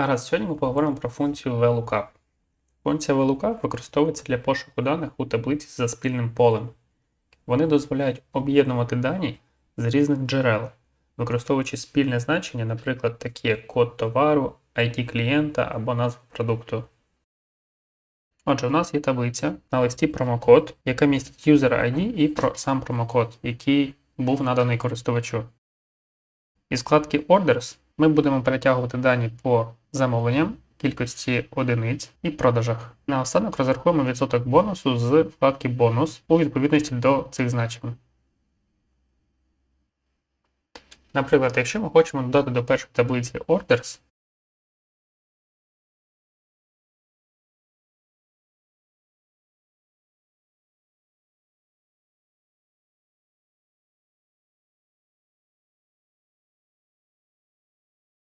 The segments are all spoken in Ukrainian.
Гаразд, сьогодні ми поговоримо про функцію VLOOKUP. Функція VLOOKUP використовується для пошуку даних у таблиці за спільним полем. Вони дозволяють об'єднувати дані з різних джерел, використовуючи спільне значення, наприклад, такі як код товару, ID клієнта або назва продукту. Отже, у нас є таблиця на листі промокод, яка містить user ID і про сам промокод, який був наданий користувачу. Із вкладки Orders ми будемо перетягувати дані по замовленням, кількості одиниць і продажах. Наостанок розрахуємо відсоток бонусу з вкладки Бонус у відповідності до цих значень. Наприклад, якщо ми хочемо додати до першої таблиці Orders,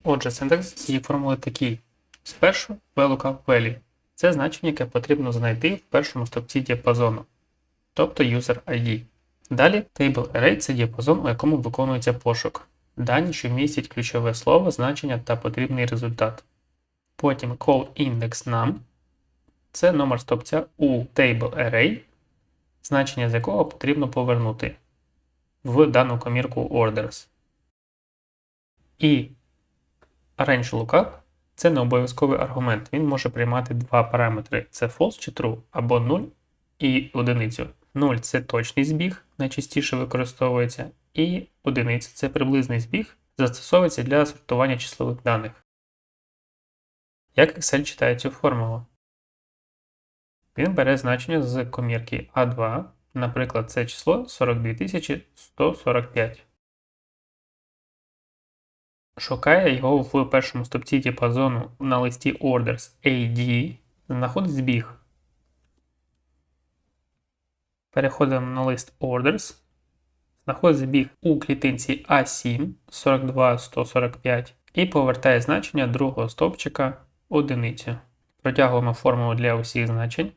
Отже, синтакс цієї формули такий. Спершу VLOOKUP value. Це значення, яке потрібно знайти в першому стовпці діапазону, тобто user ID. Далі Table Array це діапазон, у якому виконується пошук. Дані, що містять ключове слово, значення та потрібний результат. Потім call index num це номер стовпця у Table Array, значення з якого потрібно повернути в дану комірку orders. І Range lookup це не обов'язковий аргумент. Він може приймати два параметри: це false чи true, або 0 і одиницю. 0 це точний збіг, найчастіше використовується, і одиниця це приблизний збіг, застосовується для сортування числових даних. Як Excel читає цю формулу? Він бере значення з комірки A2, наприклад, це число 42145 шукає його в першому стопці діапазону на листі Orders AD, знаходить збіг. Переходимо на лист Orders, знаходить збіг у клітинці A7 42145 і повертає значення другого стовпчика одиницю. Протягуємо формулу для усіх значень.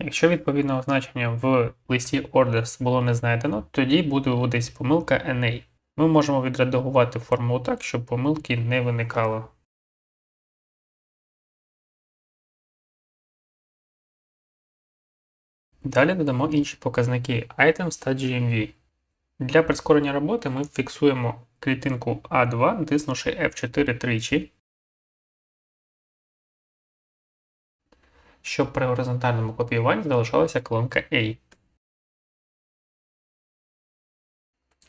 Якщо відповідного значення в листі Orders було не знайдено, тоді буде виводитись помилка NA. Ми можемо відредагувати формулу так, щоб помилки не виникало. Далі додамо інші показники Items та GMV. Для прискорення роботи ми фіксуємо клітинку A2, натиснувши F4 тричі, щоб при горизонтальному копіюванні залишалася колонка A.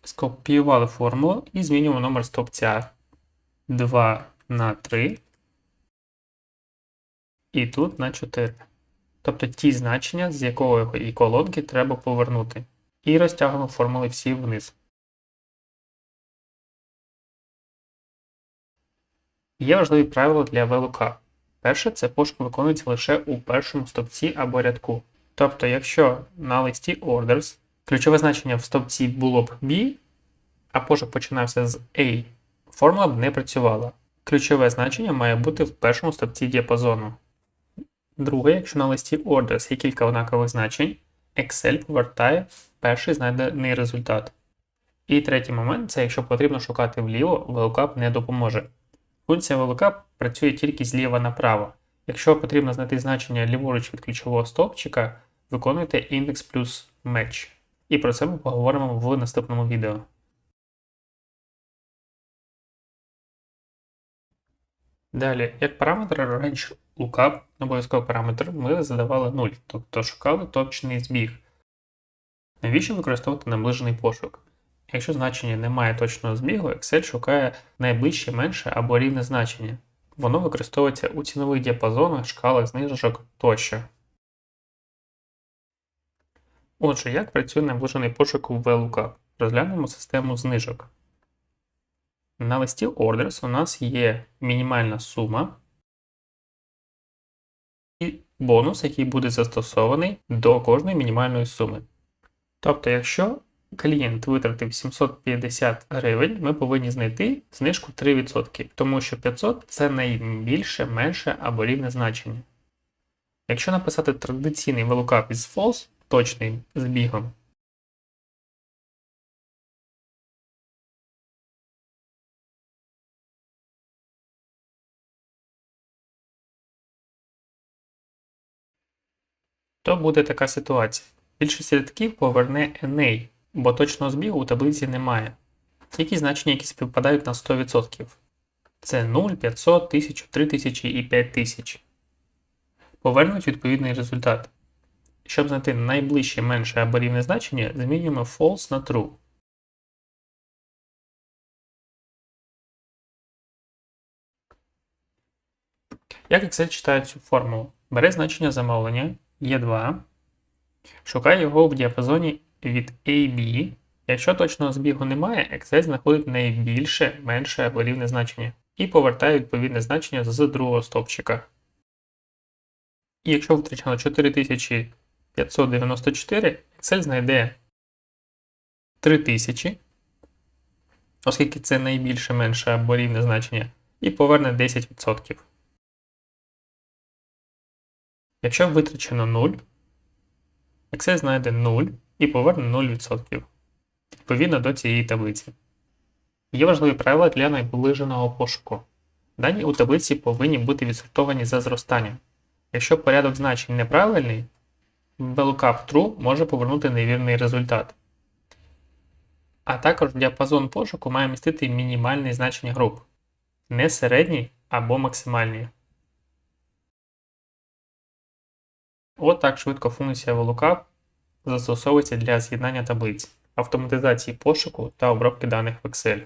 скопіювали формулу і змінюємо номер стовпця 2 на 3 і тут на 4. Тобто ті значення, з якої колонки треба повернути. І розтягуємо формули всі вниз. Є важливі правила для VLOOKUP. Перше, це пошук виконується лише у першому стовпці або рядку. Тобто, якщо на листі Orders ключове значення в стовпці було б B, а пошук починався з A, формула б не працювала. Ключове значення має бути в першому стовпці діапазону. Друге, якщо на листі Orders є кілька однакових значень, Excel повертає перший знайдений результат. І третій момент це якщо потрібно шукати вліво, VLOOKUP не допоможе. Функція VLOOKUP працює тільки зліва направо. Якщо потрібно знайти значення ліворуч від ключового стовпчика, виконуйте index плюс match. І про це ми поговоримо в наступному відео. Далі, як параметр range lookup, обов'язковий параметр, ми задавали 0, тобто шукали точний збіг. Навіщо використовувати наближений пошук? Якщо значення не має точного збігу, Excel шукає найближче менше або рівне значення. Воно використовується у цінових діапазонах, шкалах знижок тощо. Отже, як працює наближений пошук у VLOOKUP? Розглянемо систему знижок. На листі Orders у нас є мінімальна сума і бонус, який буде застосований до кожної мінімальної суми. Тобто, якщо клієнт витратив 750 гривень, ми повинні знайти знижку 3%, тому що 500 це найбільше, менше або рівне значення. Якщо написати традиційний VLOOKUP із false, точний збігом. То буде така ситуація. Більшість рядків поверне Еней, бо точного збігу у таблиці немає. Тільки значення, які співпадають на 100%. Це 0, 500, 1000, 3000 і 5000. Повернуть відповідний результат. Щоб знайти найближче менше або рівне значення, змінюємо false на true. Як Excel читає цю формулу? Бере значення замовлення Е2, шукає його в діапазоні від AB. Якщо точного збігу немає, Excel знаходить найбільше, менше або рівне значення і повертає відповідне значення з другого стовпчика. І якщо втрачено 4594, Excel знайде 3000, оскільки це найбільше, менше або рівне значення, і поверне 10%. Якщо витрачено 0, Excel знайде 0 і поверне 0% відповідно до цієї таблиці. Є важливі правила для наближеного пошуку. Дані у таблиці повинні бути відсортовані за зростанням. Якщо порядок значень неправильний, VLOOKUP True може повернути невірний результат. А також діапазон пошуку має містити мінімальні значення груп, не середні або максимальні. От так швидко функція VLOOKUP застосовується для з'єднання таблиць, автоматизації пошуку та обробки даних в Excel.